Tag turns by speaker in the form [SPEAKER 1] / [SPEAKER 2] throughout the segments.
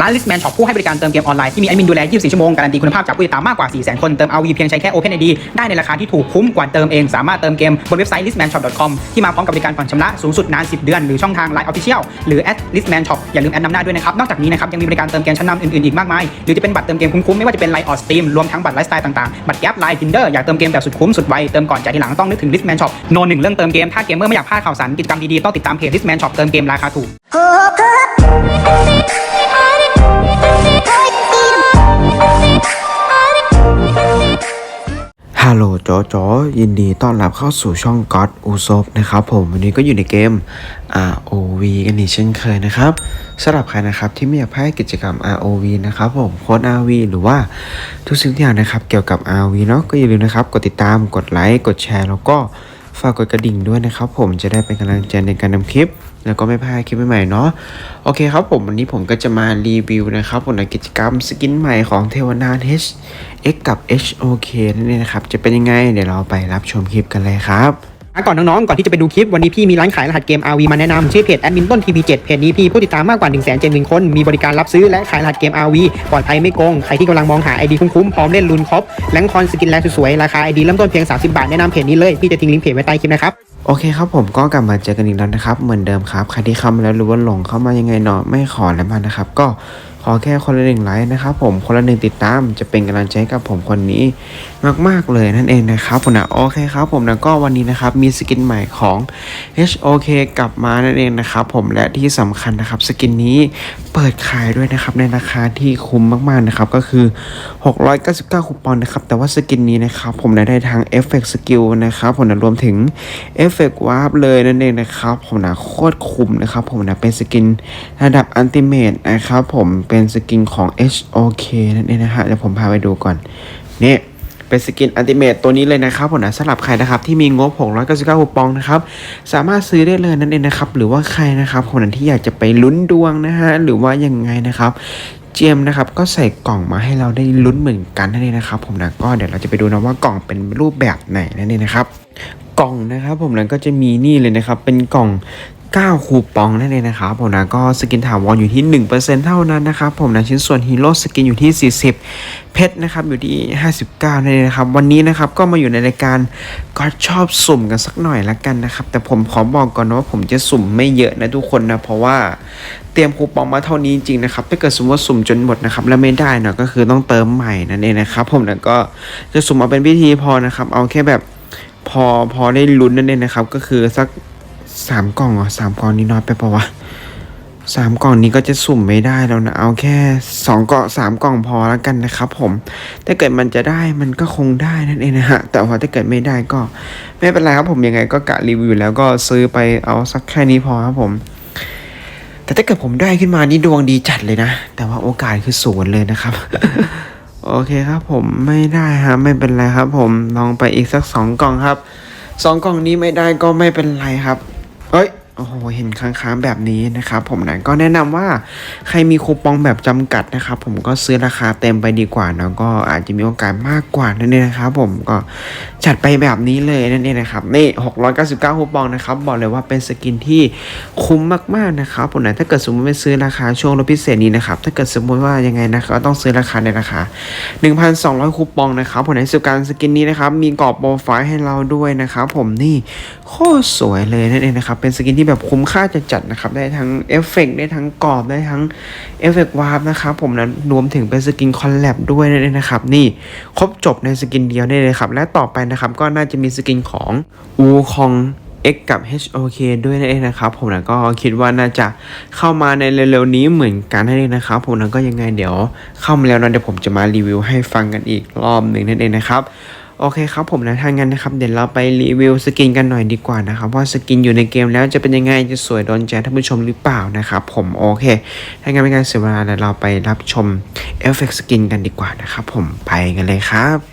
[SPEAKER 1] ร้าน Listman Shop ผู้ให้บริการเติมเกมออนไลน์ที่มีแอดมินดูแล 24 ชั่วโมง การันตีคุณภาพจากผู้ติดตามมากกว่า 400,000 คน เติม RV เพียงใช้แค่ OpenID ได้ในราคาที่ถูกคุ้มกว่าเติมเอง สามารถเติมเกมบนเว็บไซต์ listmanshop.com ที่มาพร้อมกับบริการผ่อนชำระสูงสุดนาน 10 เดือน หรือช่องทาง Line Official หรือ @listman shop อย่าลืมแอดนำหน้าด้วยนะครับ นอกจากนี้นะครับยังมีบริการเติมเกมชั้นนำอื่นๆอีกมากมาย หรือจะเป็นบัตรเติมเกมคุ้มๆไม่ว่าจะเป็น Line or Steam รวมทั้งบัตรไลฟ์สไตล์ต่างๆ บัตรแก๊ป Line Tinder อยากเติมเกมแบบสุดคุ้มสุดไวเติมก่อนจ่ายทีหลังต้องนึกถึง Listman Shop โนหนึ่งเรื่องเติมเกมถ้าเกมเมอร์ไม่อยากพลาดข่าวสารกิจกรรมดีๆต้องติดตามเพจ Listman Shop เติมเกมราคาถูก
[SPEAKER 2] ฮั ยินดีต้อนรับเข้าสู่ช่อง God u s o p นะครับผมวันนี้ก็อยู่ในเกม ROV กันอีกเช่นเคยนะครับสำหรับใครนะครับที่ไม่อยากพลาดกิจกรรม ROV นะครับผมโค้ด RV หรือว่าทุกสิ่งทุกอย่างนะครับเกี่ยวกับ RV เนาะก็อย่าลืมนะครับ กดติดตามกดไลค์กดแชร์ แล้วก็ฝากกดกระดิ่งด้วยนะครับผมจะได้เป็นกำลังใจในการนำคลิป แล้วก็ไม่พลาดคลิปใหม่ๆเนาะโอเคครับผมวันนี้ผมก็จะมารีวิวนะครับผมในกิจกรรมสกินใหม่ของเทวนาน H X กับ HOK นั่นเองนะครับ จะเป็นยังไงเดี๋ยวเราไปรับชมคลิปกันเลยครับ
[SPEAKER 1] ก่อนน้องๆ ก่อนที่จะไปดูคลิปวันนี้พี่มีร้านขายรหัสเกม RV มาแนะนำชื่อเพจแอดมินต้น TP7 เพจนี้พี่ผู้ติดตามมากกว่า1 7 0 0 0 0คน มีบริการรับซื้อและขายรหัสเกม RV ปลอดภัยไม่โกง ใครที่กำลังมองหา ID คุ้มๆ พร้อมเล่นลุนครบแลงคอนสกินแลนสวยๆ ราคา ID เริ่มต้นเพียง 30 บาท แนะนำเพจนี้เลย พี่จะทิ้งลิงก์เพจไว้ใต้คลิปนะครับ
[SPEAKER 2] โอเคครับผมก็กลับมาเจอกันอีกแล้วนะครับเหมือนเดิมครับใครที่เข้ามาแล้วรือว่าหลงเข้ามายังไงเนาะไม่ขอแล้วมานะครับก็ ขอแค่คนละหนึ่งไลค์นะครับผมคนละหนึ่งติดตามจะเป็นกำลังใช้กับผมคนนี้ มากๆเลยนั่นเองนะครับผมนะโอเคครับผมนะก็วันนี้นะครับมีสกินใหม่ของ HOK กลับมานั่นเองนะครับผมและที่สำคัญนะครับสกินนี้เปิดขายด้วยนะครับในราคาที่คุ้มมากๆนะครับก็คือ 699 คูปองนะครับแต่ว่าสกินนี้นะครับผมได้ทางเอฟเฟกต์สกิลนะครับผมนะรวมถึงเอฟเฟกต์วาร์ปเลยนั่นเองนะครับผมนะโคตรคุ้มนะครับผมนะเป็นสกินระดับอันติเมตนะครับผมเป็นสกินของ HOK นั่นเองนะฮะเดี๋ยวผมพาไปดูก่อนนี่เป็นสกินอันติเมตตัวนี้เลยนะครับผมนะสำหรับใครนะครับที่มีงบ 699คูปองนะครับสามารถซื้อได้เลยนั่นเองนะครับหรือว่าใครนะครับคนนั้นที่อยากจะไปลุ้นดวงนะฮะหรือว่ายังไงนะครับเจมนะครับก็ใส่กล่องมาให้เราได้ลุ้นเหมือนกันนั่นเองนะครับผมนะก็เดี๋ยวเราจะไปดูนะว่ากล่องเป็นรูปแบบไหนนั่นเองนะครับกล่องนะครับผมนั้นก็จะมีนี่เลยนะครับเป็นกล่อง 9 คูปองนั่นเองนะครับผมนะก็สกินถาวรอยู่ที่ 1%เท่านั้นนะครับผมนะชิ้นส่วนฮีโร่สกินอยู่ที่ 40 เพชรนะครับอยู่ที่ 59นั่นเองนะครับวันนี้นะครับก็มาอยู่ในรายการก็ชอบสุ่มกันสักหน่อยละกันนะครับแต่ผมขอบอกก่อนนะว่าผมจะสุ่มไม่เยอะนะทุกคนนะเพราะว่าเตรียมคูปองมาเท่านี้จริงๆนะครับถ้าเกิดสมมติว่าสุ่มจนหมดนะครับแล้วไม่ได้เนาะก็คือต้องเติมใหม่นั่นเองนะครับผมนะก็จะสุ่มเอาเป็นพิธีพอนะครับเอาแค่แบบพอพอได้ลุ้นนั่นเองนะครับก็คือสัก สามกล่องเหรอสามกล่องนี้น้อยไปปะวะสามกล่องนี้ก็จะสุ่มไม่ได้แล้วนะเอาแค่สองกล่องสามกล่องพอแล้วกันนะครับผมถ้าเกิดมันจะได้มันก็คงได้นั่นเองนะฮะแต่ว่าถ้าเกิดไม่ได้ก็ไม่เป็นไรครับผมยังไงก็กะรีวิวแล้วก็ซื้อไปเอาสักแค่นี้พอครับผม แต่ถ้าเกิดผมได้ขึ้นมานี่ดวงดีจัดเลยนะ แต่ว่าโอกาสคือศูนย์เลยนะครับ โอเคครับผมไม่ได้ครับไม่เป็นไรครับ ผมลองไปอีกสักสองกล่องครับสองกล่องนี้ไม่ได้ก็ไม่เป็นไรครับ เอ้ย โอ้โหเห็นค้างๆแบบนี้นะครับผมนะก็แนะนำว่าใครมีคูปองแบบจำกัดนะครับผมก็ซื้อราคาเต็มไปดีกว่านะก็อาจจะมีโอกาสมากกว่านั่นเองนะครับผมก็จัดไปแบบนี้เลยนั่นเองนะครับนี่699คูปองนะครับบอกเลยว่าเป็นสกินที่คุ้มมากๆนะครับผมนะถ้าเกิดสมมติไม่ซื้อราคาช่วงลดพิเศษนี้นะครับถ้าเกิดสมมติว่ายังไงนะครับก็ต้องซื้อราคาในราคา 1,200 คูปองนะครับผมในสุการสกินนี้นะครับมีกรอบโปรไฟล์ให้เราด้วยนะครับผมนี่โคตรสวยเลยนั่นเองนะครับเป็นสกินที่แบบคุ้มค่าจะจัดนะครับ ได้ทั้งเอฟเฟกต์ได้ทั้งกรอบได้ทั้งเอฟเฟกต์วาร์ปนะครับผมนั้นรวมถึงเป็นสกินคอลแลบด้วยนั่นเองนะครับ นี่ครบจบในสกินเดียวได้เลยครับ และต่อไปนะครับก็น่าจะมีสกินของอูคอง X กับ HOK ด้วยนั่นเองนะครับ ผมนะก็คิดว่าน่าจะเข้ามาในเร็วๆนี้เหมือนกันนั่นเองนะครับ ผมนะก็ยังไงเดี๋ยวเข้ามาแล้วนะเดี๋ยวผมจะมารีวิวให้ฟังกันอีกรอบหนึ่งนั่นเองนะครับ โอเคครับผมนะถ้างั้นนะครับเดี๋ยวเราไปรีวิวสกินกันหน่อยดีกว่านะครับว่าสกินอยู่ในเกมแล้วจะเป็นยังไงจะสวยโดนใจท่านผู้ชมหรือเปล่านะครับผมโอเคถ้างั้นไม่การเสียเวลาเดี๋ยวเราไปรับชมเอฟเฟกต์สกินกันดีกว่านะครับผมไปกันเลยครับ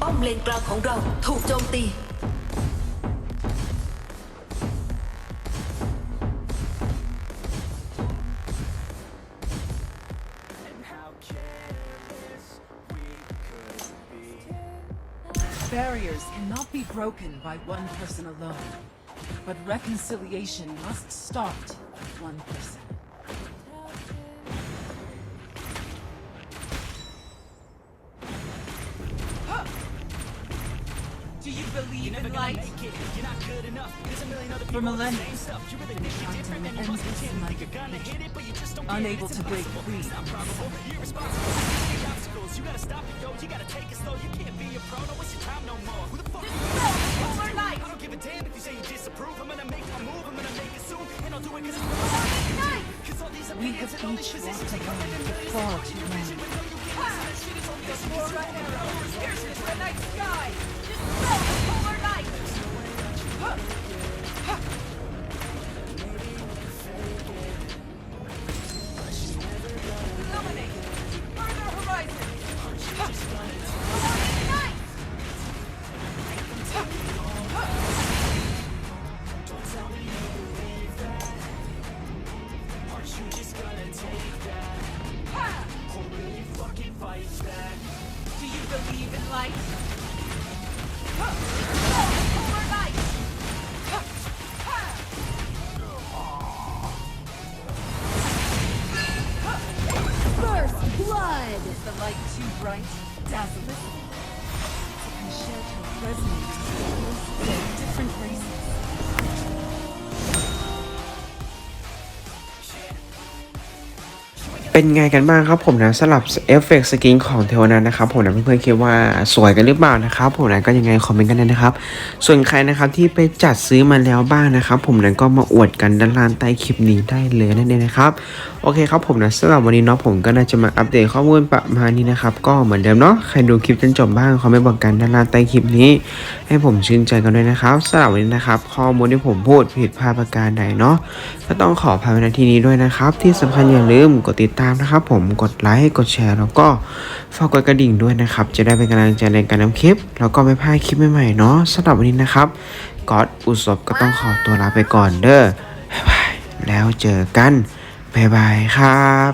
[SPEAKER 3] ป้อมเลนกลางของเราถูกโจมตี
[SPEAKER 4] Barriers cannot be broken by one person alone. But reconciliation must start with one person. believe in light. For unable to break free. You gotta stop it, yo. You gotta take it slow. You can't be a pro. No, your time no more. Who the fuck? Is. I don't give a damn if you say you disapprove. I'm gonna make move. I'm gonna make it soon, and I'll do it's. We have each lost a far too right. Do you believe in light?
[SPEAKER 5] First blood!
[SPEAKER 4] Is the light too bright? Dazzle it. It can shed her resonance with different races.
[SPEAKER 2] เป็นไงกันบ้างครับผมนะสลับเอฟเฟกต์สกินของเทวนันนะครับผมนะเพื่อนๆคิดว่าสวยกันหรือเปล่านะครับผมนะก็ยังไงคอมเมนต์กันได้นะครับ ส่วนใครนะครับที่ไปจัดซื้อมาแล้วบ้างนะครับผมนั้นก็มาอวดกันด้านล่างใต้คลิปนี้ได้เลยนั่นเองนะครับโอเคครับผมนะสำหรับวันนี้เนาะผมก็น่าจะมาอัปเดตข้อมูลประมาณนี้นะครับก็เหมือนเดิมเนาะใครดูคลิปจนจบบ้างคอมเมนต์บอกกันด้านล่างใต้คลิปนี้ ให้ผมชื่นใจกันด้วยนะครับสำหรับวันนี้นะครับข้อมูลที่ผมพูดผิดพลาดประการใดเนาะก็ต้องขออภัยในที่นี้ด้วยนะครับ ที่สำคัญอย่าลืมกดติดตามนะครับผมกดไลค์กดแชร์ แล้วก็ฝากกดกระดิ่งด้วยนะครับ จะได้เป็นกำลังใจในการทำคลิป แล้วก็ไม่พลาดคลิปใหม่ๆเนาะสำหรับวันนี้นะครับกอตอุศบก็ต้องขอตัวลาไปก่อนเด้อบ๊ายบายแล้วเจอกันบ๊ายบายครับ